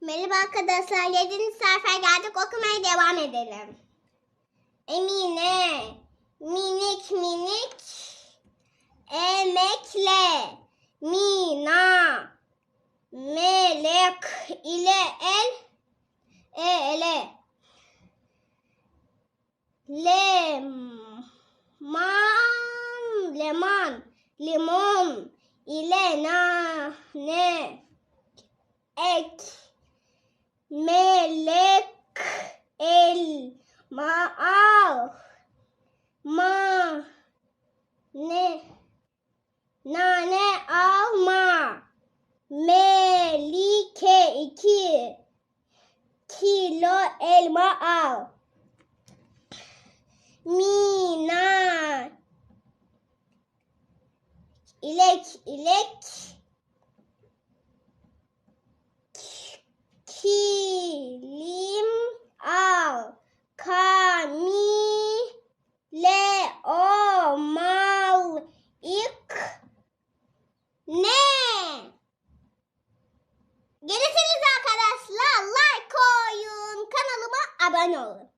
Merhaba arkadaşlar. Yedinci sayfaya geldik. Okumaya devam edelim. Emine. Minik minik. Emekle. Mina. Melek ile el. Ele. Leman. Leman. Limon ile nane. Ek. Melek elma al. Ma ne nane alma. Melike iki kilo elma al. Mina ilek ilek kilim al kamile o mal ik ne Gelirsiniz arkadaşlar like koyun kanalıma abone olun.